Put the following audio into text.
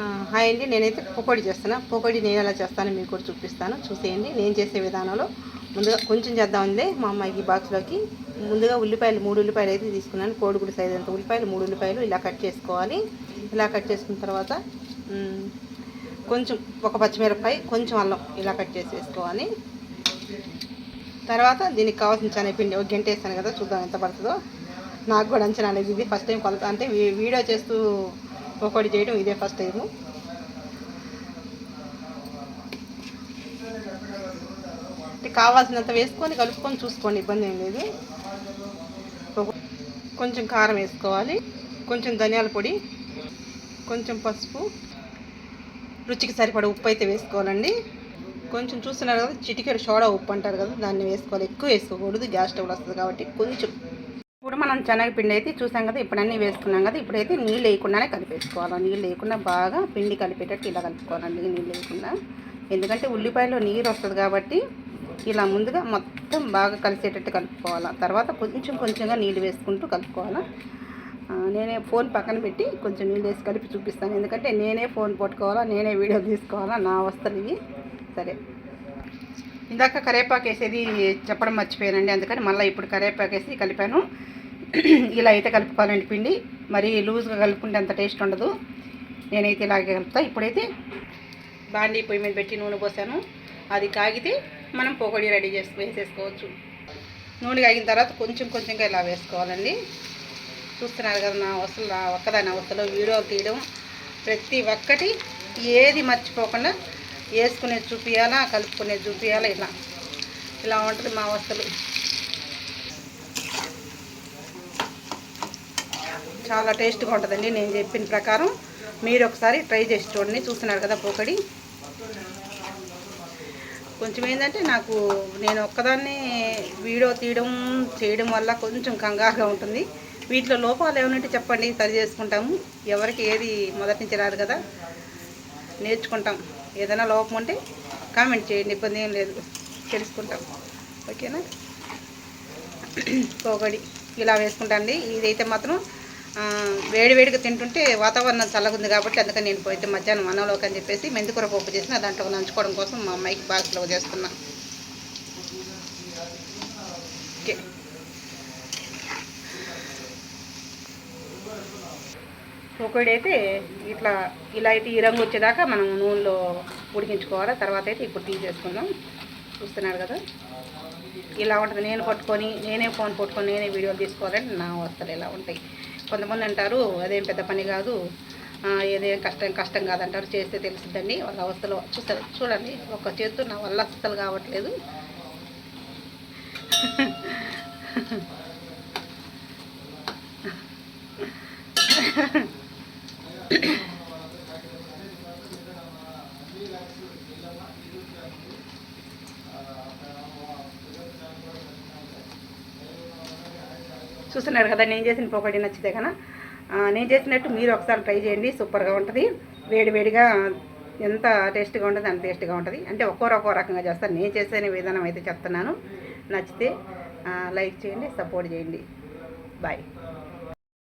Hi అండి నేనైతే పకోడీ చేస్తాను పకోడీ నేను ఎలా చేస్తానో మీకు కూడా చూపిస్తాను. చూసేయండి నేను చేసే విధానంలో ముందుగా కొంచెం చేద్దామండి మా అమ్మాయికి బాక్స్లోకి ముందుగా ఉల్లిపాయలు మూడు ఉల్లిపాయలు అయితే తీసుకున్నాను. కోడిగుడి సైజ్ అంత ఉల్లిపాయలు మూడు ఉల్లిపాయలు ఇలా కట్ చేసుకోవాలి. ఇలా కట్ చేసుకున్న తర్వాత కొంచెం ఒక పచ్చిమిరపకాయ కొంచెం అల్లం ఇలా కట్ చేసి వేసుకోవాలి తర్వాత దీనికి కావాల్సిన శనగపిండి ఒక గంట వేస్తాను కదా చూద్దాం ఎంత పడుతుందో. నాకు కూడా అంచనా అనేది ఇది ఫస్ట్ టైం కొలత అంటే వీడియో చేస్తూ పకోడీ చేయడం ఇదే ఫస్ట్ టైము. అంటే కావాల్సినంత వేసుకొని కలుపుకొని చూసుకోండి ఇబ్బంది ఏం లేదు. కొంచెం కారం వేసుకోవాలి. కొంచెం ధనియాల పొడి కొంచెం పసుపు. రుచికి సరిపడ ఉప్పు అయితే వేసుకోవాలండి. కొంచెం చూస్తున్నారు కదా చిటికెడు సోడా ఉప్పు అంటారు కదా దాన్ని వేసుకోవాలి. ఎక్కువ వేసుకోకూడదు గ్యాస్ స్టవ్లు వస్తుంది కాబట్టి కొంచెం. మనం శనగపిండి అయితే చూసాం కదా ఇప్పుడు అన్నీ వేసుకున్నాం కదా ఇప్పుడైతే నీళ్ళు వేయకుండానే కలిపేసుకోవాలి. నీళ్ళు వేయకుండా బాగా పిండి కలిపేటట్టు ఇలా కలుపుకోవాలండి నీళ్ళు లేకుండా. ఎందుకంటే ఉల్లిపాయలో నీరు వస్తుంది కాబట్టి ఇలా ముందుగా మొత్తం బాగా కలిసేటట్టు కలుపుకోవాలా. తర్వాత కొంచెం కొంచెంగా నీళ్ళు వేసుకుంటూ కలుపుకోవాలా. నేనే ఫోన్ పక్కన పెట్టి కొంచెం నీళ్ళు వేసి కలిపి చూపిస్తాను. ఎందుకంటే నేనే ఫోన్ పట్టుకోవాలా నేనే వీడియో తీసుకోవాలా నా వస్తువులు ఇవి. సరే. ఇందాక కరేపాకు వేసేది చెప్పడం మర్చిపోయానండి. అందుకని మళ్ళీ ఇప్పుడు కరేపాకు వేసి కలిపాను. ఇలా అయితే కలుపుకోవాలండి పిండి. మరీ లూజ్గా కలుపుకుంటే అంత టేస్ట్ ఉండదు. నేనైతే ఇలాగే కలుపుతా. ఇప్పుడైతే బాండీ పొయ్యి మీద పెట్టి నూనె పోసాను. అది కాగితే మనం పొగడి రెడీ చేసి వేసేసుకోవచ్చు. నూనె కాగిన తర్వాత కొంచెం కొంచెంగా ఇలా వేసుకోవాలండి. చూస్తున్నారు కదా నా అవసరం నా ఒక్కదాని అవసరం వీడియోలు తీయడం. ప్రతి ఒక్కటి ఏది మర్చిపోకుండా వేసుకునేది చూపించాలా కలుపుకునేది చూపించాలా ఇలా. ఇలా ఉంటుంది మా అవస్థలు. చాలా టేస్ట్గా ఉంటుందండి నేను చెప్పిన ప్రకారం. మీరు ఒకసారి ట్రై చేసి చూడండి. చూస్తున్నారు కదా పోకడి. కొంచెం ఏంటంటే నాకు నేను ఒక్కదాన్ని వీడియో తీయడం చేయడం వల్ల కొంచెం కంగారుగా ఉంటుంది. వీటిలో లోపాలు ఏమైనా చెప్పండి. సరి చేసుకుంటాము. ఎవరికి ఏది మొదటి నుంచి రాదు కదా. నేర్చుకుంటాం. ఏదైనా లోపం ఉంటే కామెంట్ చేయండి. ఇబ్బంది ఏం లేదు. తెలుసుకుంటాం. ఓకేనా? పోగడి ఇలా వేసుకుంటాండి ఇదైతే మాత్రం వేడివేడిగా తింటుంటే వాతావరణం చల్లగుంది కాబట్టి అందుకని నేను పోయితే మధ్యాహ్నం మనలోకి అని చెప్పేసి మెంతికూర పప్పు చేసిన దాంట్లో నంచుకోవడం కోసం మా అమ్మాయికి బాక్స్లో చేస్తున్నా. ఓకే. ఒకటి అయితే ఇట్లా ఇలా అయితే ఈ రంగు వచ్చేదాకా మనం నూనెలో ఉడికించుకోవాలి? తర్వాత అయితే ఇప్పుడు తీసేసుకుందాం చూస్తున్నారు కదా? ఇలా ఉంటుంది. నేను పట్టుకొని నేనే ఫోన్ పట్టుకొని నేనే వీడియోలు తీసుకోవాలంటే నా అవస్థలు ఇలా ఉంటాయి. కొంతమంది అంటారు అదేం పెద్ద పని కాదు. ఏదేం కష్టం కష్టం కాదంటారు. చేస్తే తెలుసుదండి వాళ్ళ అవస్థలో చూస్తారు చూడండి. ఒక చేతు నా వల్ల అస్సలు కావట్లేదు. చూస్తున్నారు కదా నేను చేసిన పొగడి నచ్చితే కదా నేను చేసినట్టు మీరు ఒకసారి ట్రై చేయండి సూపర్గా ఉంటుంది. వేడి వేడిగా ఎంత టేస్ట్గా ఉంటుంది అంత టేస్ట్గా ఉంటుంది. అంటే ఒక్కో ఒక్కో రకంగా చేస్తాను నేను చేసే విధానం అయితే చెప్తున్నాను. నచ్చితే లైక్ చేయండి సపోర్ట్ చేయండి. బాయ్